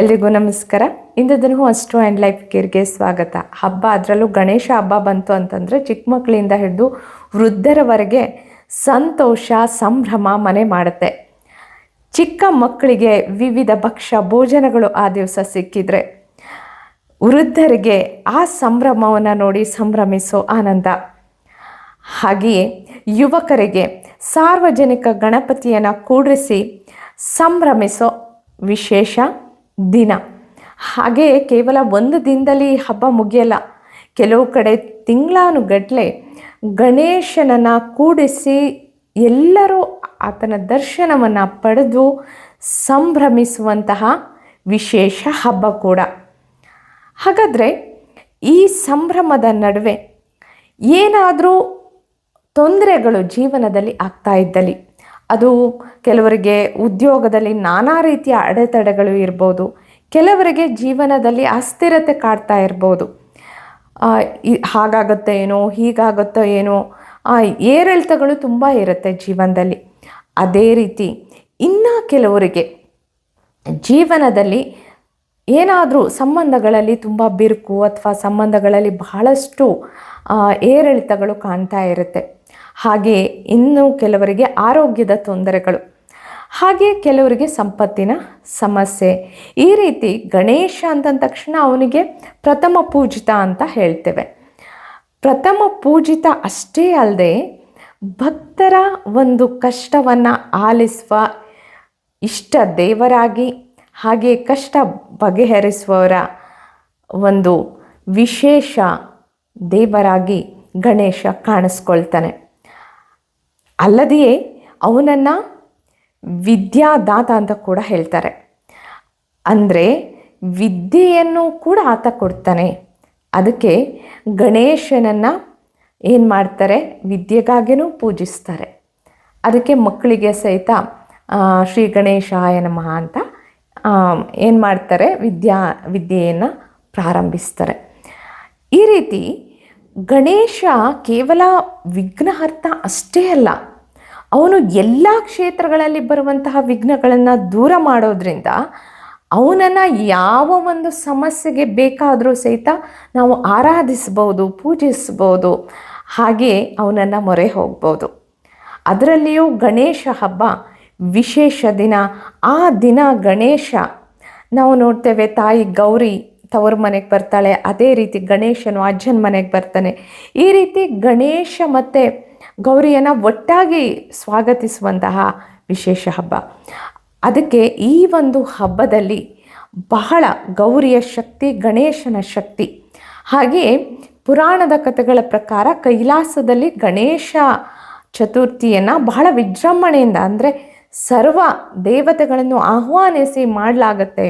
ಎಲ್ರಿಗೂ ನಮಸ್ಕಾರ. ಇಂದು ದಿನವೂ ಅಷ್ಟು ಆ್ಯಂಡ್ ಲೈಫ್ ಕೇರ್ಗೆ ಸ್ವಾಗತ. ಹಬ್ಬ ಅದರಲ್ಲೂ ಗಣೇಶ ಹಬ್ಬ ಬಂತು ಅಂತಂದರೆ ಚಿಕ್ಕ ಮಕ್ಕಳಿಂದ ಹಿಡಿದು ವೃದ್ಧರವರೆಗೆ ಸಂತೋಷ, ಸಂಭ್ರಮ ಮನೆ ಮಾಡುತ್ತೆ. ಚಿಕ್ಕ ಮಕ್ಕಳಿಗೆ ವಿವಿಧ ಭಕ್ಷ್ಯ, ಭೋಜನಗಳು ಆ ದಿವಸ ಸಿಕ್ಕಿದರೆ ವೃದ್ಧರಿಗೆ ಆ ಸಂಭ್ರಮವನ್ನು ನೋಡಿ ಸಂಭ್ರಮಿಸೋ ಆನಂದ. ಹಾಗೆಯೇ ಯುವಕರಿಗೆ ಸಾರ್ವಜನಿಕ ಗಣಪತಿಯನ್ನು ಕೂಡಿಸಿ ಸಂಭ್ರಮಿಸೋ ವಿಶೇಷ ದಿನ. ಹಾಗೆ ಕೇವಲ ಒಂದು ದಿನದಲ್ಲಿ ಹಬ್ಬ ಮುಗಿಯಲ್ಲ. ಕೆಲವು ಕಡೆ ತಿಂಗಳಾನುಗಟ್ಟಲೆ ಗಣೇಶನನ್ನು ಕೂಡಿಸಿ ಎಲ್ಲರೂ ಆತನ ದರ್ಶನವನ್ನು ಪಡೆದು ಸಂಭ್ರಮಿಸುವಂತಹ ವಿಶೇಷ ಹಬ್ಬ ಕೂಡ. ಹಾಗಾದರೆ ಈ ಸಂಭ್ರಮದ ನಡುವೆ ಏನಾದರೂ ತೊಂದರೆಗಳು ಜೀವನದಲ್ಲಿ ಆಗ್ತಾ ಇದ್ದಲ್ಲಿ? ಅದು ಕೆಲವರಿಗೆ ಉದ್ಯೋಗದಲ್ಲಿ ನಾನಾ ರೀತಿಯ ಅಡೆತಡೆಗಳು ಇರ್ಬೋದು. ಕೆಲವರಿಗೆ ಜೀವನದಲ್ಲಿ ಅಸ್ಥಿರತೆ ಕಾಡ್ತಾ ಇರ್ಬೋದು. ಹಾಗಾಗುತ್ತೆ ಏನೋ, ಹೀಗಾಗುತ್ತೋ ಏನೋ ಏರಿಳಿತಗಳು ತುಂಬ ಇರುತ್ತೆ ಜೀವನದಲ್ಲಿ. ಅದೇ ರೀತಿ ಇನ್ನು ಕೆಲವರಿಗೆ ಜೀವನದಲ್ಲಿ ಏನಾದರೂ ಸಂಬಂಧಗಳಲ್ಲಿ ತುಂಬ ಬಿರುಕು ಅಥವಾ ಸಂಬಂಧಗಳಲ್ಲಿ ಬಹಳಷ್ಟು ಏರಿಳಿತಗಳು ಕಾಣ್ತಾ ಇರುತ್ತೆ. ಹಾಗೆ ಇನ್ನು ಕೆಲವರಿಗೆ ಆರೋಗ್ಯದ ತೊಂದರೆಗಳು. ಹಾಗೆ ಕೆಲವರಿಗೆ ಸಂಪತ್ತಿನ ಸಮಸ್ಯೆ. ಈ ರೀತಿ ಗಣೇಶ ಅಂತಂದ ತಕ್ಷಣ ಅವನಿಗೆ ಪ್ರಥಮ ಪೂಜಿತ ಅಂತ ಹೇಳ್ತೇವೆ. ಪ್ರಥಮ ಪೂಜಿತ ಅಷ್ಟೇ ಅಲ್ಲದೆ ಭಕ್ತರ ಒಂದು ಕಷ್ಟವನ್ನು ಆಲಿಸುವ ಇಷ್ಟ ದೇವರಾಗಿ ಹಾಗೆ ಕಷ್ಟ ಬಗೆಹರಿಸುವವರ ಒಂದು ವಿಶೇಷ ದೇವರಾಗಿ ಗಣೇಶ ಕಾಣಿಸ್ಕೊಳ್ತಾನೆ. ಅಲ್ಲದೆಯೇ ಅವನನ್ನು ವಿದ್ಯಾದಾತ ಅಂತ ಕೂಡ ಹೇಳ್ತಾರೆ. ಅಂದರೆ ವಿದ್ಯೆಯನ್ನು ಕೂಡ ಆತ ಕೊಡ್ತಾನೆ. ಅದಕ್ಕೆ ಗಣೇಶನನ್ನು ಏನು ಮಾಡ್ತಾರೆ? ವಿದ್ಯೆಗಾಗಿಯೂ ಪೂಜಿಸ್ತಾರೆ. ಅದಕ್ಕೆ ಮಕ್ಕಳಿಗೆ ಸಹಿತ ಶ್ರೀ ಗಣೇಶಾಯ ನಮಃ ಅಂತ ಏನು ಮಾಡ್ತಾರೆ? ವಿದ್ಯಾ, ವಿದ್ಯೆಯನ್ನು ಪ್ರಾರಂಭಿಸ್ತಾರೆ. ಈ ರೀತಿ ಗಣೇಶ ಕೇವಲ ವಿಘ್ನಹರ್ತ ಅಷ್ಟೇ ಅಲ್ಲ ಅವನು ಎಲ್ಲ ಕ್ಷೇತ್ರಗಳಲ್ಲಿ ಬರುವಂತಹ ವಿಘ್ನಗಳನ್ನು ದೂರ ಮಾಡೋದ್ರಿಂದ ಅವನನ್ನು ಯಾವ ಒಂದು ಸಮಸ್ಯೆಗೆ ಬೇಕಾದರೂ ಸಹಿತ ನಾವು ಆರಾಧಿಸ್ಬೋದು ಪೂಜಿಸ್ಬೋದು ಹಾಗೆ ಅವನನ್ನು ಮೊರೆ ಹೋಗ್ಬೋದು. ಅದರಲ್ಲಿಯೂ ಗಣೇಶ ಹಬ್ಬ, ವಿಶೇಷ ದಿನ. ಆ ದಿನ ಗಣೇಶ, ನಾವು ನೋಡ್ತೇವೆ ತಾಯಿ ಗೌರಿ ತವರು ಮನೆಗೆ ಬರ್ತಾಳೆ, ಅದೇ ರೀತಿ ಗಣೇಶನು ಅಜ್ಜನ ಮನೆಗೆ ಬರ್ತಾನೆ. ಈ ರೀತಿ ಗಣೇಶ ಮತ್ತು ಗೌರಿಯನ್ನು ಒಟ್ಟಾಗಿ ಸ್ವಾಗತಿಸುವಂತಹ ವಿಶೇಷ ಹಬ್ಬ. ಅದಕ್ಕೆ ಈ ಒಂದು ಹಬ್ಬದಲ್ಲಿ ಬಹಳ ಗೌರಿಯ ಶಕ್ತಿ, ಗಣೇಶನ ಶಕ್ತಿ. ಹಾಗೆಯೇ ಪುರಾಣದ ಕಥೆಗಳ ಪ್ರಕಾರ ಕೈಲಾಸದಲ್ಲಿ ಗಣೇಶ ಚತುರ್ಥಿಯನ್ನು ಬಹಳ ವಿಜೃಂಭಣೆಯಿಂದ ಅಂದರೆ ಸರ್ವ ದೇವತೆಗಳನ್ನು ಆಹ್ವಾನಿಸಿ ಮಾಡಲಾಗತ್ತೆ.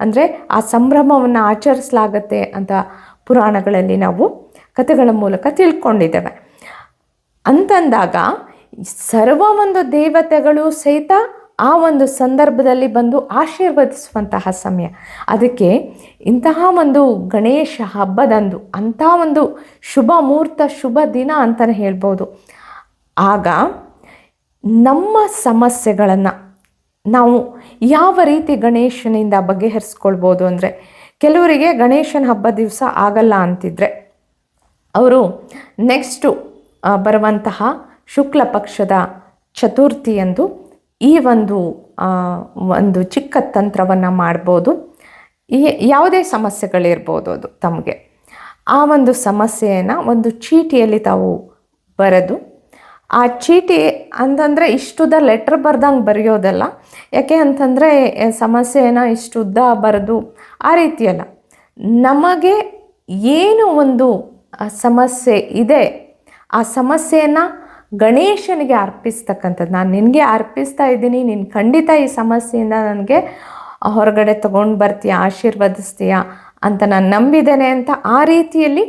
ಅಂದರೆ ಆ ಸಂಭ್ರಮವನ್ನು ಆಚರಿಸಲಾಗತ್ತೆ ಅಂತ ಪುರಾಣಗಳಲ್ಲಿ ನಾವು ಕಥೆಗಳ ಮೂಲಕ ತಿಳ್ಕೊಂಡಿದ್ದೇವೆ. ಅಂತಂದಾಗ ಸರ್ವ ಒಂದು ದೇವತೆಗಳು ಸಹಿತ ಆ ಒಂದು ಸಂದರ್ಭದಲ್ಲಿ ಬಂದು ಆಶೀರ್ವದಿಸುವಂತಹ ಸಮಯ. ಅದಕ್ಕೆ ಇಂತಹ ಒಂದು ಗಣೇಶ ಹಬ್ಬದಂದು ಅಂಥ ಒಂದು ಶುಭ ಮುಹೂರ್ತ, ಶುಭ ದಿನ ಅಂತಲೇ ಹೇಳ್ಬೋದು. ಆಗ ನಮ್ಮ ಸಮಸ್ಯೆಗಳನ್ನು ನಾವು ಯಾವ ರೀತಿ ಗಣೇಶನಿಂದ ಬಗೆಹರಿಸ್ಕೊಳ್ಬೋದು ಅಂದರೆ, ಕೆಲವರಿಗೆ ಗಣೇಶನ ಹಬ್ಬ ದಿವಸ ಆಗಲ್ಲ ಅಂತಿದ್ರೆ, ಅವರು ನೆಕ್ಸ್ಟು ಬರುವಂತಹ ಶುಕ್ಲ ಪಕ್ಷದ ಚತುರ್ಥಿಯಂದು ಈ ಒಂದು ಒಂದು ಚಿಕ್ಕ ತಂತ್ರವನ್ನು ಮಾಡ್ಬೋದು. ಈ ಯಾವುದೇ ಸಮಸ್ಯೆಗಳಿರ್ಬೋದು ಅದು ತಮಗೆ. ಆ ಒಂದು ಸಮಸ್ಯೆಯನ್ನು ಒಂದು ಚೀಟಿಯಲ್ಲಿ ತಾವು ಬರೆದು, ಆ ಚೀಟಿ ಅಂತಂದರೆ ಇಷ್ಟುದ ಲೆಟ್ರ್ ಬರ್ದಂಗೆ ಬರೆಯೋದಲ್ಲ. ಯಾಕೆ ಅಂತಂದರೆ ಸಮಸ್ಯೆನ ಇಷ್ಟುದ್ದ ಬರೆದು ಆ ರೀತಿಯಲ್ಲ. ನಮಗೆ ಏನು ಒಂದು ಸಮಸ್ಯೆ ಇದೆ ಆ ಸಮಸ್ಯೆಯನ್ನು ಗಣೇಶನಿಗೆ ಅರ್ಪಿಸ್ತಕ್ಕಂಥದ್ದು. ನಾನು ನಿನಗೆ ಅರ್ಪಿಸ್ತಾ ಇದ್ದೀನಿ, ನೀನು ಖಂಡಿತ ಈ ಸಮಸ್ಯೆಯಿಂದ ನನಗೆ ಹೊರಗಡೆ ತಗೊಂಡು ಬರ್ತೀಯ, ಆಶೀರ್ವದಿಸ್ತೀಯ ಅಂತ ನಾನು ನಂಬಿದ್ದೇನೆ ಅಂತ ಆ ರೀತಿಯಲ್ಲಿ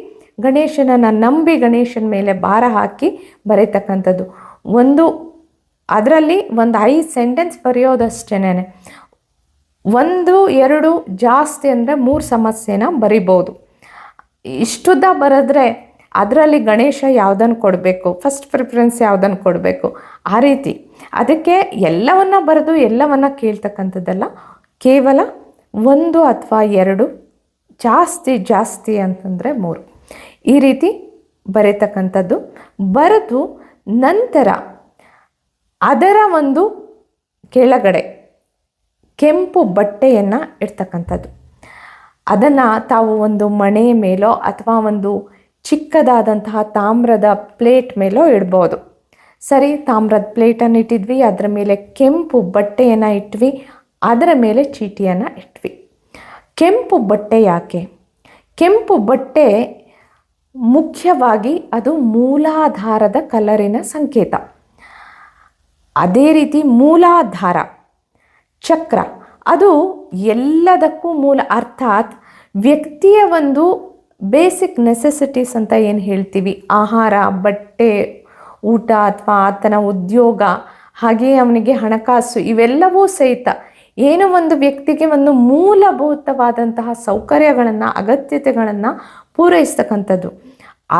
ಗಣೇಶನನ್ನು ನಂಬಿ ಗಣೇಶನ ಮೇಲೆ ಭಾರ ಹಾಕಿ ಬರೀತಕ್ಕಂಥದ್ದು. ಒಂದು ಅದರಲ್ಲಿ ಒಂದು ಐದು ಸೆಂಟೆನ್ಸ್ ಬರೆಯೋದಷ್ಟೇನೆ ಒಂದು, ಎರಡು ಜಾಸ್ತಿ ಅಂದರೆ ಮೂರು ಸಮಸ್ಯೆನ ಬರಿಬೋದು. ಇಷ್ಟುದ್ದ ಬರೆದ್ರೆ ಅದರಲ್ಲಿ ಗಣೇಶ ಯಾವುದನ್ನು ಕೊಡಬೇಕು? ಫಸ್ಟ್ ಪ್ರಿಫರೆನ್ಸ್ ಯಾವುದನ್ನು ಕೊಡಬೇಕು? ಆ ರೀತಿ. ಅದಕ್ಕೆ ಎಲ್ಲವನ್ನು ಬರೆದು, ಎಲ್ಲವನ್ನು ಕೇಳ್ತಕ್ಕಂಥದ್ದಲ್ಲ, ಕೇವಲ ಒಂದು ಅಥವಾ ಎರಡು, ಜಾಸ್ತಿ ಜಾಸ್ತಿ ಅಂತಂದರೆ ಮೂರು. ಈ ರೀತಿ ಬರೀತಕ್ಕಂಥದ್ದು. ಬರೆದು ನಂತರ ಅದರ ಒಂದು ಕೆಳಗಡೆ ಕೆಂಪು ಬಟ್ಟೆಯನ್ನು ಇಡ್ತಕ್ಕಂಥದ್ದು. ಅದನ್ನು ತಾವು ಒಂದು ಮಣೆ ಮೇಲೋ ಅಥವಾ ಒಂದು ಚಿಕ್ಕದಾದಂತಹ ತಾಮ್ರದ ಪ್ಲೇಟ್ ಮೇಲೋ ಇಡ್ಬೋದು. ಸರಿ, ತಾಮ್ರದ ಪ್ಲೇಟನ್ನು ಇಟ್ಟಿದ್ವಿ, ಅದರ ಮೇಲೆ ಕೆಂಪು ಬಟ್ಟೆಯನ್ನು ಇಟ್ವಿ, ಅದರ ಮೇಲೆ ಚೀಟಿಯನ್ನು ಇಟ್ವಿ. ಕೆಂಪು ಬಟ್ಟೆ ಯಾಕೆ? ಕೆಂಪು ಬಟ್ಟೆ ಮುಖ್ಯವಾಗಿ ಅದು ಮೂಲಾಧಾರದ ಕಲರಿನ ಸಂಕೇತ. ಅದೇ ರೀತಿ ಮೂಲಾಧಾರ, ಚಕ್ರ, ಅದು ಎಲ್ಲದಕ್ಕೂ ಮೂಲ. ಅರ್ಥಾತ್ ವ್ಯಕ್ತಿಯ ಒಂದು ಬೇಸಿಕ್ ನೆಸೆಸಿಟೀಸ್ ಅಂತ ಏನು ಹೇಳ್ತೀವಿ? ಆಹಾರ, ಬಟ್ಟೆ, ಊಟ ಅಥವಾ ಆತನ ಉದ್ಯೋಗ ಹಾಗೆ ಅವನಿಗೆ ಹಣಕಾಸು, ಇವೆಲ್ಲವೂ ಸಹಿತ ಏನೋ ಒಂದು ವ್ಯಕ್ತಿಗೆ ಒಂದು ಮೂಲಭೂತವಾದಂತಹ ಸೌಕರ್ಯಗಳನ್ನು, ಅಗತ್ಯತೆಗಳನ್ನು ಪೂರೈಸ್ತಕ್ಕಂಥದ್ದು.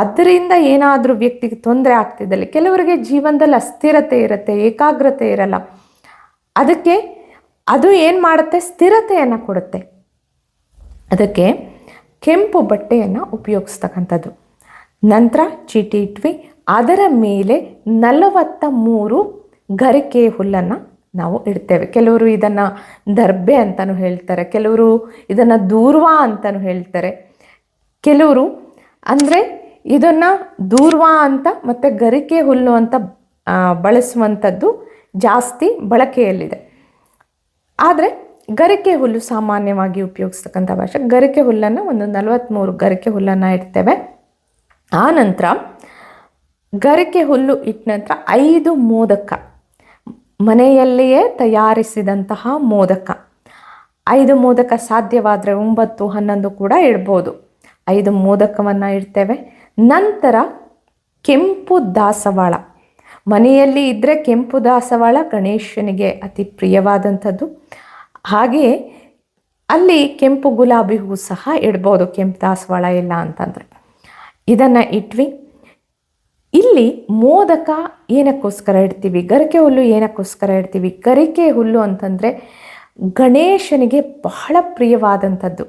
ಅದರಿಂದ ಏನಾದರೂ ವ್ಯಕ್ತಿಗೆ ತೊಂದರೆ ಆಗ್ತಿದ್ದಲ್ಲಿ ಕೆಲವರಿಗೆ ಜೀವನದಲ್ಲಿ ಅಸ್ಥಿರತೆ ಇರುತ್ತೆ, ಏಕಾಗ್ರತೆ ಇರಲ್ಲ. ಅದಕ್ಕೆ ಅದು ಏನು ಮಾಡುತ್ತೆ? ಸ್ಥಿರತೆಯನ್ನು ಕೊಡುತ್ತೆ. ಅದಕ್ಕೆ ಕೆಂಪು ಬಟ್ಟೆಯನ್ನು ಉಪಯೋಗಿಸ್ತಕ್ಕಂಥದ್ದು. ನಂತರ ಚೀಟಿ ಇಟ್ವಿ. ಅದರ ಮೇಲೆ ನಲವತ್ತ ಮೂರು ಗರಿಕೆ ಹುಲ್ಲನ್ನು ನಾವು ಇಡ್ತೇವೆ. ಕೆಲವರು ಇದನ್ನು ದರ್ಬೆ ಅಂತಲೂ ಹೇಳ್ತಾರೆ. ಕೆಲವರು ಇದನ್ನು ದೂರ್ವ ಅಂತಲೂ ಹೇಳ್ತಾರೆ. ಕೆಲವರು ಅಂದರೆ ಇದನ್ನು ದೂರ್ವ ಅಂತ ಮತ್ತು ಗರಿಕೆ ಹುಲ್ಲು ಅಂತ ಬಳಸುವಂಥದ್ದು ಜಾಸ್ತಿ ಬಳಕೆಯಲ್ಲಿದೆ. ಆದರೆ ಗರಿಕೆ ಹುಲ್ಲು ಸಾಮಾನ್ಯವಾಗಿ ಉಪಯೋಗಿಸ್ತಕ್ಕಂಥ ಭಾಷೆ. ಗರಿಕೆ ಹುಲ್ಲನ್ನು ಒಂದು ನಲವತ್ತ್ಮೂರು ಗರಿಕೆ ಹುಲ್ಲನ್ನು ಇಡ್ತೇವೆ. ಆ ನಂತರ ಗರಿಕೆ ಹುಲ್ಲು ಇಟ್ಟ ನಂತರ ಐದು ಮೋದಕ. ಮನೆಯಲ್ಲಿಯೇ ತಯಾರಿಸಿದಂತಹ ಮೋದಕ. ಐದು ಮೋದಕ ಸಾಧ್ಯವಾದರೆ ಒಂಬತ್ತು, ಹನ್ನೊಂದು ಕೂಡ ಇಡ್ಬೋದು. ಐದು ಮೋದಕವನ್ನು ಇಡ್ತೇವೆ. ನಂತರ ಕೆಂಪು ದಾಸವಾಳ. ಮನೆಯಲ್ಲಿ ಇದ್ದರೆ ಕೆಂಪು ದಾಸವಾಳ ಗಣೇಶನಿಗೆ ಅತಿ ಪ್ರಿಯವಾದಂಥದ್ದು. ಹಾಗೆಯೇ ಅಲ್ಲಿ ಕೆಂಪು ಗುಲಾಬಿ ಹೂ ಸಹ ಇಡ್ಬೋದು, ಕೆಂಪು ದಾಸವಾಳ ಇಲ್ಲ ಅಂತಂದರೆ. ಇದನ್ನು ಇಟ್ವಿ. ಇಲ್ಲಿ ಮೋದಕ ಏನಕ್ಕೋಸ್ಕರ ಇಡ್ತೀವಿ? ಗರಿಕೆ ಹುಲ್ಲು ಏನಕ್ಕೋಸ್ಕರ ಇಡ್ತೀವಿ? ಗರಿಕೆ ಹುಲ್ಲು ಅಂತಂದರೆ ಗಣೇಶನಿಗೆ ಬಹಳ ಪ್ರಿಯವಾದಂಥದ್ದು.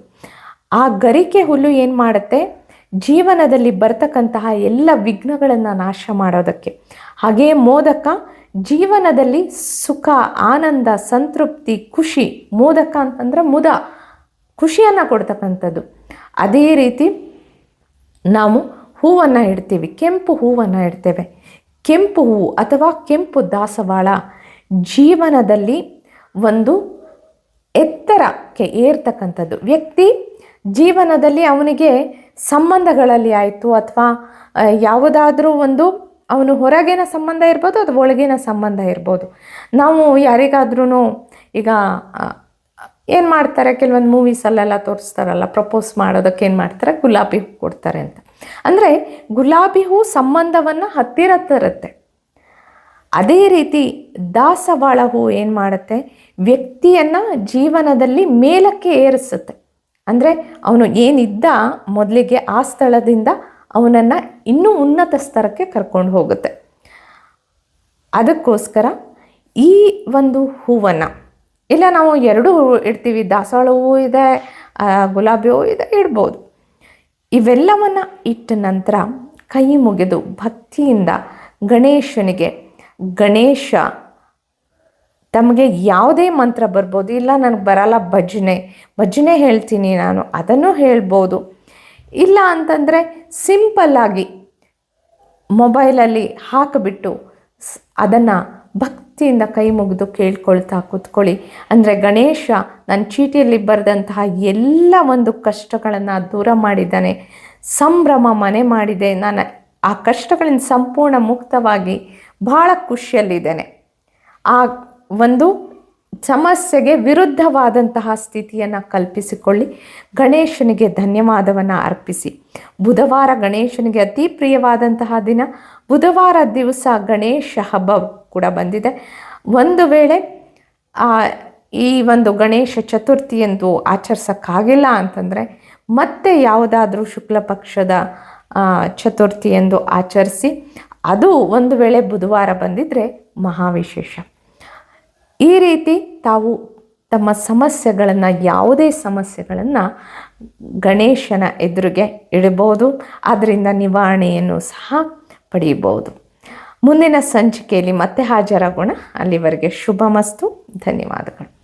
ಆ ಗರಿಕೆ ಹುಲ್ಲು ಏನು ಮಾಡುತ್ತೆ? ಜೀವನದಲ್ಲಿ ಬರ್ತಕ್ಕಂತಹ ಎಲ್ಲ ವಿಘ್ನಗಳನ್ನು ನಾಶ ಮಾಡೋದಕ್ಕೆ. ಹಾಗೆಯೇ ಮೋದಕ ಜೀವನದಲ್ಲಿ ಸುಖ, ಆನಂದ, ಸಂತೃಪ್ತಿ, ಖುಷಿ, ಮೋದಕ ಅಂತಂದ್ರೆ ಮುದ, ಖುಷಿಯನ್ನು ಕೊಡ್ತಕ್ಕಂಥದ್ದು. ಅದೇ ರೀತಿ ನಾವು ಹೂವನ್ನು ಇಡ್ತೀವಿ, ಕೆಂಪು ಹೂವನ್ನು ಇಡ್ತೇವೆ. ಕೆಂಪು ಹೂವು ಅಥವಾ ಕೆಂಪು ದಾಸವಾಳ ಜೀವನದಲ್ಲಿ ಒಂದು ಎತ್ತರಕ್ಕೆ ಏರ್ತಕ್ಕಂಥದ್ದು. ವ್ಯಕ್ತಿ ಜೀವನದಲ್ಲಿ ಅವನಿಗೆ ಸಂಬಂಧಗಳಲ್ಲಿ ಆಯಿತು ಅಥವಾ ಯಾವುದಾದ್ರೂ ಒಂದು ಅವನು ಹೊರಗಿನ ಸಂಬಂಧ ಇರ್ಬೋದು ಅಥವಾ ಒಳಗಿನ ಸಂಬಂಧ ಇರ್ಬೋದು? ನಾವು ಯಾರಿಗಾದ್ರೂ ಈಗ ಏನು ಮಾಡ್ತಾರೆ? ಕೆಲವೊಂದು ಮೂವೀಸಲ್ಲೆಲ್ಲ ತೋರಿಸ್ತಾರಲ್ಲ ಪ್ರಪೋಸ್ ಮಾಡೋದಕ್ಕೆ ಏನು ಮಾಡ್ತಾರೆ? ಗುಲಾಬಿ ಹೂ ಕೊಡ್ತಾರೆ ಅಂತ. ಅಂದರೆ ಗುಲಾಬಿ ಹೂ ಸಂಬಂಧವನ್ನು ಹತ್ತಿರ ತರುತ್ತೆ ಅದೇ ರೀತಿ ದಾಸವಾಳ ಹೂ ಏನು ಮಾಡುತ್ತೆ? ವ್ಯಕ್ತಿಯನ್ನು ಜೀವನದಲ್ಲಿ ಮೇಲಕ್ಕೆ ಏರಿಸುತ್ತೆ. ಅಂದರೆ ಅವನು ಏನಿದ್ದ ಮೊದಲಿಗೆ ಆ ಸ್ಥಳದಿಂದ ಅವನನ್ನು ಇನ್ನೂ ಉನ್ನತ ಸ್ತರಕ್ಕೆ ಕರ್ಕೊಂಡು ಹೋಗುತ್ತೆ. ಅದಕ್ಕೋಸ್ಕರ ಈ ಒಂದು ಹೂವನ್ನು, ಇಲ್ಲ ನಾವು ಎರಡೂ ಇಡ್ತೀವಿ, ದಾಸವಾಳ ಹೂವು ಇದೆ ಗುಲಾಬಿ ಹೂವು ಇದೆ, ಇಡ್ಬೋದು. ಇವೆಲ್ಲವನ್ನು ಇಟ್ಟ ನಂತರ ಕೈ ಮುಗಿದು ಭಕ್ತಿಯಿಂದ ಗಣೇಶನಿಗೆ, ಗಣೇಶ, ತಮಗೆ ಯಾವುದೇ ಮಂತ್ರ ಬರ್ಬೋದು, ಇಲ್ಲ ನನಗೆ ಬರಲ್ಲ ಭಜನೆ ಭಜನೆ ಹೇಳ್ತೀನಿ ನಾನು, ಅದನ್ನು ಹೇಳ್ಬೋದು. ಇಲ್ಲ ಅಂತಂದರೆ ಸಿಂಪಲ್ಲಾಗಿ ಮೊಬೈಲಲ್ಲಿ ಹಾಕಿಬಿಟ್ಟು ಅದನ್ನು ಭಕ್ತಿಯಿಂದ ಕೈ ಮುಗಿದು ಕೇಳ್ಕೊಳ್ತಾ ಕೂತ್ಕೊಳ್ಳಿ. ಅಂದರೆ ಗಣೇಶ ನನ್ನ ಚೀಟಿಯಲ್ಲಿ ಬರೆದಂತಹ ಎಲ್ಲ ಒಂದು ಕಷ್ಟಗಳನ್ನು ದೂರ ಮಾಡಿದ್ದಾನೆ. ಸಂಭ್ರಮ ಮನೆ ಮಾಡಿದೆ. ನಾನು ಆ ಕಷ್ಟಗಳಿಂದ ಸಂಪೂರ್ಣ ಮುಕ್ತವಾಗಿ ಬಹಳ ಖುಷಿಯಲ್ಲಿದ್ದೇನೆ. ಆ ಒಂದು ಸಮಸ್ಯೆಗೆ ವಿರುದ್ಧವಾದಂತಹ ಸ್ಥಿತಿಯನ್ನು ಕಲ್ಪಿಸಿಕೊಳ್ಳಿ. ಗಣೇಶನಿಗೆ ಧನ್ಯವಾದವನ್ನು ಅರ್ಪಿಸಿ. ಬುಧವಾರ ಗಣೇಶನಿಗೆ ಅತಿ ಪ್ರಿಯವಾದಂತಹ ದಿನ. ಬುಧವಾರ ದಿವಸ ಗಣೇಶ ಹಬ್ಬ ಕೂಡ ಬಂದಿದೆ. ಒಂದು ವೇಳೆ ಈ ಒಂದು ಗಣೇಶ ಚತುರ್ಥಿಯಂದು ಆಚರಿಸೋಕ್ಕಾಗಿಲ್ಲ ಅಂತಂದರೆ, ಮತ್ತೆ ಯಾವುದಾದ್ರೂ ಶುಕ್ಲ ಪಕ್ಷದ ಚತುರ್ಥಿ ಚತುರ್ಥಿಯಂದು ಆಚರಿಸಿ, ಅದು ಒಂದು ವೇಳೆ ಬುಧವಾರ ಬಂದಿದ್ದರೆ ಮಹಾವಿಶೇಷ. ಈ ರೀತಿ ತಾವು ತಮ್ಮ ಸಮಸ್ಯೆಗಳನ್ನು, ಯಾವುದೇ ಸಮಸ್ಯೆಗಳನ್ನು ಗಣೇಶನ ಎದುರಿಗೆ ಇಡಬಹುದು ಅದರಿಂದ ನಿವಾರಣೆಯನ್ನು ಸಹ ಪಡೆಯಬಹುದು. ಮುಂದಿನ ಸಂಚಿಕೆಯಲ್ಲಿ ಮತ್ತೆ ಹಾಜರಾಗೋಣ. ಅಲ್ಲಿವರೆಗೆ ಶುಭ ಮಸ್ತು ಧನ್ಯವಾದಗಳು.